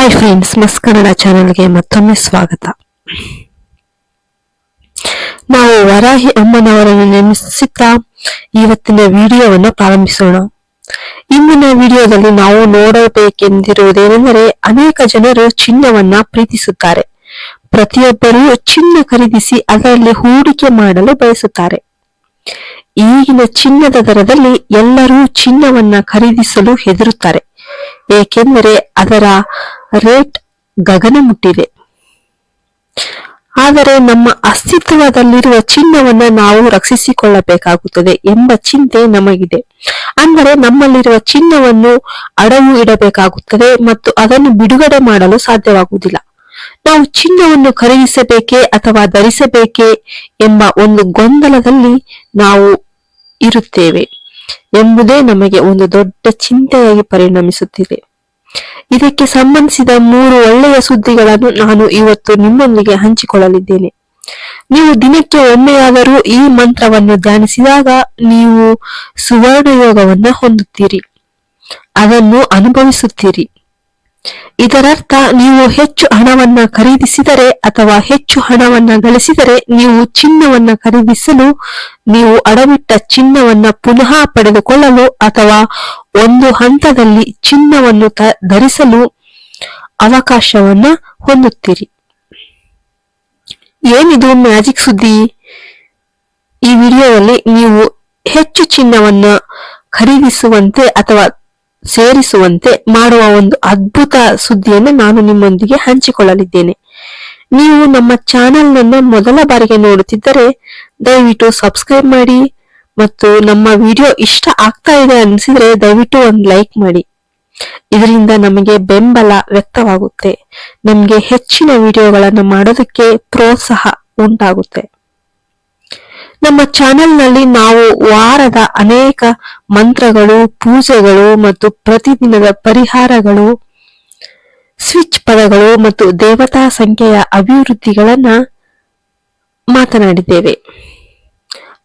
Hi friends ಮಸ್ ಕನ್ನಡ ಚಾನೆಲ್ಗೆ ಮತ್ತೊಮ್ಮೆ ಸ್ವಾಗತ. ನಾವು ವರಾಹಿ ಅಮ್ಮನವರನ್ನು ನೆನೆಸುತ್ತಾ ಇವತ್ತಿನ ವಿಡಿಯೋವನ್ನು ಪ್ರಾರಂಭಿಸೋಣ. ಇಂದಿನ ವಿಡಿಯೋದಲ್ಲಿ ನಾವು ನೋಡಬೇಕೆಂದಿರುವುದೇನೆಂದರೆ ಅನೇಕ ಜನರು ಚಿನ್ನವನ್ನ ಪ್ರೀತಿಸುತ್ತಾರೆ. ಪ್ರತಿಯೊಬ್ಬರೂ ಚಿನ್ನ ಖರೀದಿಸಿ ಅದರಲ್ಲಿ ಹೂಡಿಕೆ ಮಾಡಲು ಬಯಸುತ್ತಾರೆ. ಈಗಿನ ಚಿನ್ನದ ದರದಲ್ಲಿ ಎಲ್ಲರೂ ಚಿನ್ನವನ್ನ ಖರೀದಿಸಲು ಹೆದರುತ್ತಾರೆ. ಏಕೆಂದರೆ ಅದರ ರೇಟ್ ಗಗನ ಮುಟ್ಟಿದೆ ಆದರೆ ನಮ್ಮ ಅಸ್ತಿತ್ವದಲ್ಲಿರುವ ಚಿನ್ನವನ್ನ ನಾವು ರಕ್ಷಿಸಿಕೊಳ್ಳಬೇಕಾಗುತ್ತದೆ ಎಂಬ ಚಿಂತೆ ನಮಗಿದೆ. ಅಂದರೆ ನಮ್ಮಲ್ಲಿರುವ ಚಿನ್ನವನ್ನು ಅಡವು ಇಡಬೇಕಾಗುತ್ತದೆ ಮತ್ತು ಅದನ್ನು ಬಿಡುಗಡೆ ಮಾಡಲು ಸಾಧ್ಯವಾಗುವುದಿಲ್ಲ. ನಾವು ಚಿನ್ನವನ್ನು ಖರೀದಿಸಬೇಕೇ ಅಥವಾ ಧರಿಸಬೇಕೇ ಎಂಬ ಒಂದು ಗೊಂದಲದಲ್ಲಿ ನಾವು ಇರುತ್ತೇವೆ. ಎಂಬುದೇ ನಮಗೆ ಒಂದು ದೊಡ್ಡ ಚಿಂತೆಯಾಗಿ ಪರಿಣಮಿಸುತ್ತಿದೆ. ಇದಕ್ಕೆ ಸಂಬಂಧಿಸಿದ ಮೂರು ಒಳ್ಳೆಯ ಸುದ್ದಿಗಳನ್ನು ನಾನು ಇವತ್ತು ನಿಮ್ಮೊಂದಿಗೆ ಹಂಚಿಕೊಳ್ಳಲಿದ್ದೇನೆ. ನೀವು ದಿನಕ್ಕೆ ಒಮ್ಮೆಯಾದರೂ ಈ ಮಂತ್ರವನ್ನು ಧ್ಯಾನಿಸಿದಾಗ ನೀವು ಸುವರ್ಣ ಯೋಗವನ್ನ ಹೊಂದುತ್ತೀರಿ. ಅದನ್ನು ಅನುಭವಿಸುತ್ತೀರಿ. ಇದರರ್ಥ ನೀವು ಹೆಚ್ಚು ಹಣವನ್ನ ಖರೀದಿಸಿದರೆ ಅಥವಾ ಹೆಚ್ಚು ಹಣವನ್ನ ಗಳಿಸಿದರೆ ನೀವು ಚಿನ್ನವನ್ನ ಖರೀದಿಸಲು, ನೀವು ಅಡವಿಟ್ಟ ಚಿನ್ನವನ್ನ ಪುನಃ ಪಡೆದುಕೊಳ್ಳಲು ಅಥವಾ ಒಂದು ಹಂತದಲ್ಲಿ ಚಿನ್ನವನ್ನು ಧರಿಸಲು ಅವಕಾಶವನ್ನ ಹೊಂದುತ್ತೀರಿ. ಏನಿದು ಮ್ಯಾಜಿಕ್ ಸುದ್ದಿ? ಈ ವಿಡಿಯೋದಲ್ಲಿ ನೀವು ಹೆಚ್ಚು ಚಿನ್ನವನ್ನ ಖರೀದಿಸುವಂತೆ ಅಥವಾ ಸೇರಿಸುವಂತೆ ಮಾಡುವ ಒಂದು ಅದ್ಭುತ ಸುದ್ದಿಯನ್ನು ನಾನು ನಿಮ್ಮೊಂದಿಗೆ ಹಂಚಿಕೊಳ್ಳಲಿದ್ದೇನೆ. ನೀವು ನಮ್ಮ ಚಾನೆಲ್ ನನ್ನ ಮೊದಲ ಬಾರಿಗೆ ನೋಡುತ್ತಿದ್ದರೆ, ದಯವಿಟ್ಟು ಸಬ್ಸ್ಕ್ರೈಬ್ ಮಾಡಿ ಮತ್ತು ನಮ್ಮ ವಿಡಿಯೋ ಇಷ್ಟ ಆಗ್ತಾ ಇದೆ ಅನಿಸಿದ್ರೆ ದಯವಿಟ್ಟು ಒಂದು ಲೈಕ್ ಮಾಡಿ. ಇದರಿಂದ ನಮಗೆ ಬೆಂಬಲ ವ್ಯಕ್ತವಾಗುತ್ತೆ. ನಮಗೆ ಹೆಚ್ಚಿನ ವಿಡಿಯೋಗಳನ್ನು ಮಾಡೋದಕ್ಕೆ ಪ್ರೋತ್ಸಾಹ ಉಂಟಾಗುತ್ತೆ. ನಮ್ಮ ಚಾನೆಲ್ನಲ್ಲಿ ನಾವು ವಾರದ ಅನೇಕ ಮಂತ್ರಗಳು, ಪೂಜೆಗಳು ಮತ್ತು ಪ್ರತಿದಿನದ ಪರಿಹಾರಗಳು, ಸ್ವಿಚ್ ಪದಗಳು ಮತ್ತು ದೇವತಾ ಸಂಖ್ಯೆಯ ಅಭಿವೃದ್ಧಿಗಳನ್ನ ಮಾತನಾಡಿದ್ದೇವೆ.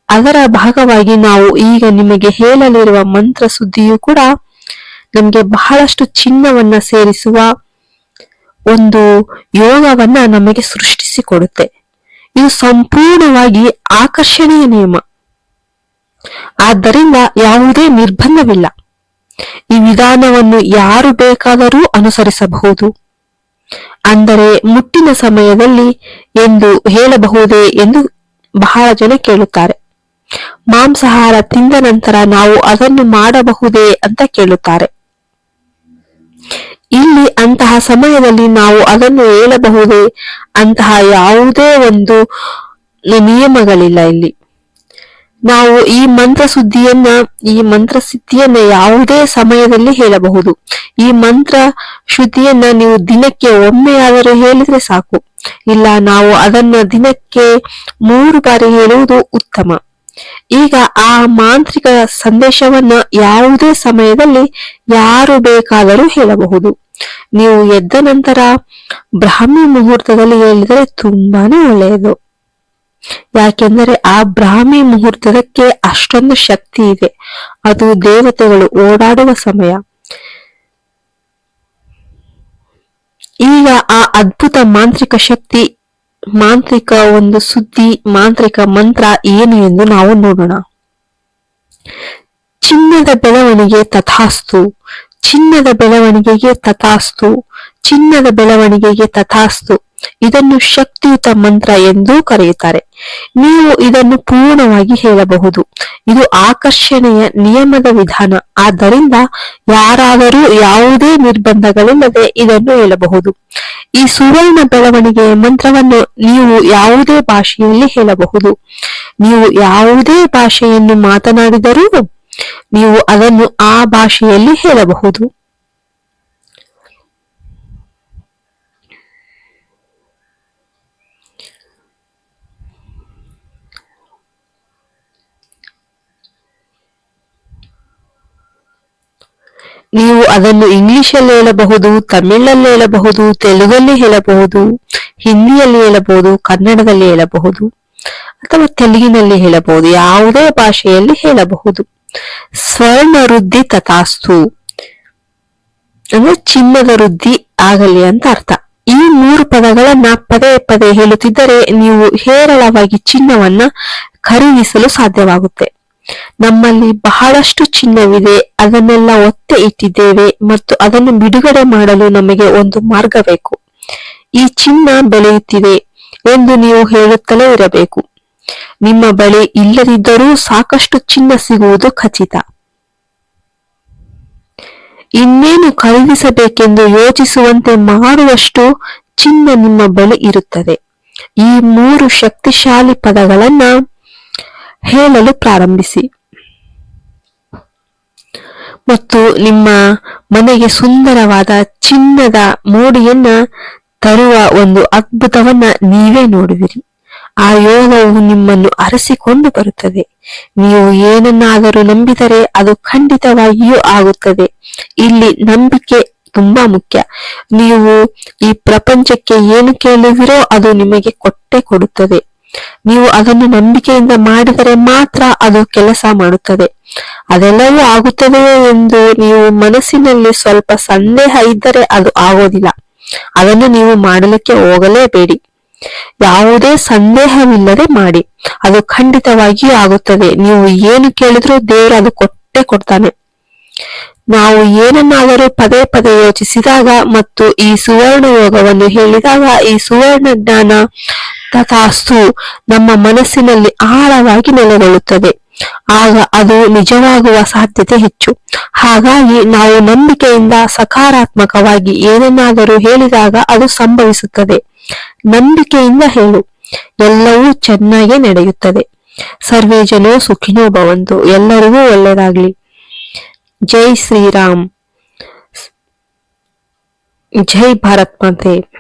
ಅದರ ಭಾಗವಾಗಿ ನಾವು ಈಗ ನಿಮಗೆ ಹೇಳಲಿರುವ ಮಂತ್ರ ಸುದ್ದಿಯು ಕೂಡ ನಮಗೆ ಬಹಳಷ್ಟು ಚಿನ್ನವನ್ನ ಸೇರಿಸುವ ಒಂದು ಯೋಗವನ್ನ ನಮಗೆ ಸೃಷ್ಟಿಸಿಕೊಡುತ್ತೆ ಇದು ಸಂಪೂರ್ಣವಾಗಿ ಆಕರ್ಷಣೆಯ ನಿಯಮ. ಆದ್ದರಿಂದ ಯಾವುದೇ ನಿರ್ಬಂಧವಿಲ್ಲ. ಈ ವಿಧಾನವನ್ನು ಯಾರು ಬೇಕಾದರೂ ಅನುಸರಿಸಬಹುದು. ಅಂದರೆ ಮುಟ್ಟಿನ ಸಮಯದಲ್ಲಿ ಎಂದು ಹೇಳಬಹುದೇ ಎಂದು ಬಹಳ ಜನ ಕೇಳುತ್ತಾರೆ. ಮಾಂಸಾಹಾರ ತಿಂದ ನಂತರ ನಾವು ಅದನ್ನು ಮಾಡಬಹುದೇ ಅಂತ ಕೇಳುತ್ತಾರೆ. ಇಲ್ಲಿ ಅಂತಹ ಸಮಯದಲ್ಲಿ ನಾವು ಅದನ್ನು ಹೇಳಬಹುದೇ? ಅಂತಹ ಯಾವುದೇ ಒಂದು ನಿಯಮಗಳಿಲ್ಲ ಇಲ್ಲಿ. ನಾವು ಈ ಮಂತ್ರ ಸುದ್ದಿಯನ್ನ ಈ ಮಂತ್ರ ಸಿದ್ಧಿಯನ್ನ ಯಾವುದೇ ಸಮಯದಲ್ಲಿ ಹೇಳಬಹುದು. ಈ ಮಂತ್ರ ಶುದ್ಧಿಯನ್ನ ನೀವು ದಿನಕ್ಕೆ ಒಮ್ಮೆಯಾದರೂ ಹೇಳಿದ್ರೆ ಸಾಕು. ಇಲ್ಲ, ನಾವು ಅದನ್ನ ದಿನಕ್ಕೆ ಮೂರು ಬಾರಿ ಹೇಳುವುದು ಉತ್ತಮ. ಈಗ ಆ ಮಾಂತ್ರಿಕ ಸಂದೇಶವನ್ನ ಯಾವುದೇ ಸಮಯದಲ್ಲಿ ಯಾರು ಬೇಕಾದರೂ ಹೇಳಬಹುದು. ನೀವು ಎದ್ದ ನಂತರ ಬ್ರಾಹ್ಮಿ ಮುಹೂರ್ತದಲ್ಲಿ ಹೇಳಿದರೆ ತುಂಬಾನೇ ಒಳ್ಳೆಯದು. ಯಾಕೆಂದರೆ ಆ ಬ್ರಾಹ್ಮಿ ಮುಹೂರ್ತದಕ್ಕೆ ಅಷ್ಟೊಂದು ಶಕ್ತಿ ಇದೆ. ಅದು ದೇವತೆಗಳು ಓಡಾಡುವ ಸಮಯ. ಈಗ ಆ ಅದ್ಭುತ ಮಾಂತ್ರಿಕ ಶಕ್ತಿ, ಮಾಂತ್ರಿಕ ಒಂದು ಸುದ್ದಿ, ಮಾಂತ್ರಿಕ ಮಂತ್ರ ಏನು ಎಂದು ನಾವು ನೋಡೋಣ. ಚಿನ್ನದ ಬೆಳವಣಿಗೆ ತಥಾಸ್ತು. ಚಿನ್ನದ ಬೆಳವಣಿಗೆಗೆ ತಥಾಸ್ತು, ಚಿನ್ನದ ಬೆಳವಣಿಗೆಗೆ ತಥಾಸ್ತು. ಇದನ್ನು ಶಕ್ತಿಯುತ ಮಂತ್ರ ಎಂದೂ ಕರೆಯುತ್ತಾರೆ. ನೀವು ಇದನ್ನು ಪೂರ್ಣವಾಗಿ ಹೇಳಬಹುದು. ಇದು ಆಕರ್ಷಣೆಯ ನಿಯಮದ ವಿಧಾನ. ಆದ್ದರಿಂದ ಯಾರಾದರೂ ಯಾವುದೇ ನಿರ್ಬಂಧಗಳಿಲ್ಲದೆ ಇದನ್ನು ಹೇಳಬಹುದು. ಈ ಸುವರ್ಣ ಬೆಳವಣಿಗೆಯ ಮಂತ್ರವನ್ನು ನೀವು ಯಾವುದೇ ಭಾಷೆಯಲ್ಲಿ ಹೇಳಬಹುದು. ನೀವು ಯಾವುದೇ ಭಾಷೆಯನ್ನು ಮಾತನಾಡಿದರೂ ನೀವು ಅದನ್ನು ಆ ಭಾಷೆಯಲ್ಲಿ ಹೇಳಬಹುದು. ನೀವು ಅದನ್ನು ಇಂಗ್ಲಿಷಲ್ಲಿ ಹೇಳಬಹುದು, ತಮಿಳಲ್ಲಿ ಹೇಳಬಹುದು, ತೆಲುಗಲ್ಲಿ ಹೇಳಬಹುದು, ಹಿಂದಿಯಲ್ಲಿ ಹೇಳಬಹುದು, ಕನ್ನಡದಲ್ಲಿ ಹೇಳಬಹುದು, ಅಥವಾ ತೆಲುಗಿನಲ್ಲಿ ಹೇಳಬಹುದು, ಯಾವುದೇ ಭಾಷೆಯಲ್ಲಿ ಹೇಳಬಹುದು. ಸ್ವರ್ಣ ವೃದ್ಧಿ ತಥಾಸ್ತು. ಅಂದ್ರೆ ಚಿನ್ನದ ವೃದ್ಧಿ ಆಗಲಿ ಅಂತ ಅರ್ಥ. ಈ ಮೂರು ಪದಗಳನ್ನ ಪದೇ ಪದೇ ಹೇಳುತ್ತಿದ್ದರೆ ನೀವು ಹೇರಳವಾಗಿ ಚಿನ್ನವನ್ನ ಖರೀದಿಸಲು ಸಾಧ್ಯವಾಗುತ್ತೆ. ನಮ್ಮಲ್ಲಿ ಬಹಳಷ್ಟು ಚಿನ್ನವಿದೆ, ಅದನ್ನೆಲ್ಲ ಒತ್ತೆ ಇಟ್ಟಿದ್ದೇವೆ ಮತ್ತು ಅದನ್ನು ಬಿಡುಗಡೆ ಮಾಡಲು ನಮಗೆ ಒಂದು ಮಾರ್ಗ ಬೇಕು. ಈ ಚಿನ್ನ ಬೆಳೆಯುತ್ತಿದೆ ಎಂದು ನೀವು ಹೇಳುತ್ತಲೇ ಇರಬೇಕು. ನಿಮ್ಮ ಬಳಿ ಇಲ್ಲದಿದ್ದರೂ ಸಾಕಷ್ಟು ಚಿನ್ನ ಸಿಗುವುದು ಖಚಿತ. ಇನ್ನೇನು ಖರೀದಿಸಬೇಕೆಂದು ಯೋಚಿಸುವಂತೆ ಮಾಡುವಷ್ಟು ಚಿನ್ನ ನಿಮ್ಮ ಬಳಿ ಇರುತ್ತದೆ. ಈ ಮೂರು ಶಕ್ತಿಶಾಲಿ ಪದಗಳನ್ನ ಹೇಳಲು ಪ್ರಾರಂಭಿಸಿ. ಮತ್ತು ನಿಮ್ಮ ಮನೆಗೆ ಸುಂದರವಾದ ಚಿನ್ನದ ಮೋಡಿಯನ್ನ ತರುವ ಒಂದು ಅದ್ಭುತವನ್ನ ನೀವೇ ನೋಡುವಿರಿ. ಆ ಯೋಗವು ನಿಮ್ಮನ್ನು ಅರಸಿಕೊಂಡು ಬರುತ್ತದೆ. ನೀವು ಏನನ್ನಾದರೂ ನಂಬಿದರೆ ಅದು ಖಂಡಿತವಾಗಿಯೂ ಆಗುತ್ತದೆ. ಇಲ್ಲಿ ನಂಬಿಕೆ ತುಂಬಾ ಮುಖ್ಯ. ನೀವು ಈ ಪ್ರಪಂಚಕ್ಕೆ ಏನು ಕೇಳುವಿರೋ ಅದು ನಿಮಗೆ ಕೊಟ್ಟೆ ಕೊಡುತ್ತದೆ. ನೀವು ಅದನ್ನು ನಂಬಿಕೆಯಿಂದ ಮಾಡಿದರೆ ಮಾತ್ರ ಅದು ಕೆಲಸ ಮಾಡುತ್ತದೆ. ಅದೆಲ್ಲವೂ ಆಗುತ್ತದೆಯೇ ಎಂದು ನೀವು ಮನಸ್ಸಿನಲ್ಲಿ ಸ್ವಲ್ಪ ಸಂದೇಹ ಇದ್ದರೆ ಅದು ಆಗೋದಿಲ್ಲ. ಅದನ್ನು ನೀವು ಮಾಡಲಿಕ್ಕೆ ಹೋಗಲೇಬೇಡಿ. ಯಾವುದೇ ಸಂದೇಹವಿಲ್ಲದೆ ಮಾಡಿ. ಅದು ಖಂಡಿತವಾಗಿಯೂ ಆಗುತ್ತದೆ. ನೀವು ಏನು ಕೇಳಿದ್ರೂ ದೇವರು ಅದು ಕೊಟ್ಟೆ ಕೊಡ್ತಾನೆ. ನಾವು ಏನನ್ನಾದರೂ ಪದೇ ಪದೇ ಯೋಚಿಸಿದಾಗ ಮತ್ತು ಈ ಸುವರ್ಣ ಯೋಗವನ್ನು ಹೇಳಿದಾಗ ಈ ಸುವರ್ಣ ಜ್ಞಾನ ತಥಾಸ್ತು ನಮ್ಮ ಮನಸ್ಸಿನಲ್ಲಿ ಆಳವಾಗಿ ನೆಲೆಗೊಳ್ಳುತ್ತದೆ. ಆಗ ಅದು ನಿಜವಾಗುವ ಸಾಧ್ಯತೆ ಹೆಚ್ಚು. ಹಾಗಾಗಿ ನಾವು ನಂಬಿಕೆಯಿಂದ ಸಕಾರಾತ್ಮಕವಾಗಿ ಏನನ್ನಾದರೂ ಹೇಳಿದಾಗ ಅದು ಸಂಭವಿಸುತ್ತದೆ. ನಂಬಿಕೆಯಿಂದ ಹೇಳು. ಎಲ್ಲವೂ ಚೆನ್ನಾಗಿ ನಡೆಯುತ್ತದೆ. ಸರ್ವೇ ಜನೋ ಸುಖಿನೋ ಭವಂತು. ಎಲ್ಲರಿಗೂ ಒಳ್ಳೆಯದಾಗ್ಲಿ. ಜೈ ಶ್ರೀರಾಮ್. ಜೈ ಭಾರತ್ ಮಾತೆ.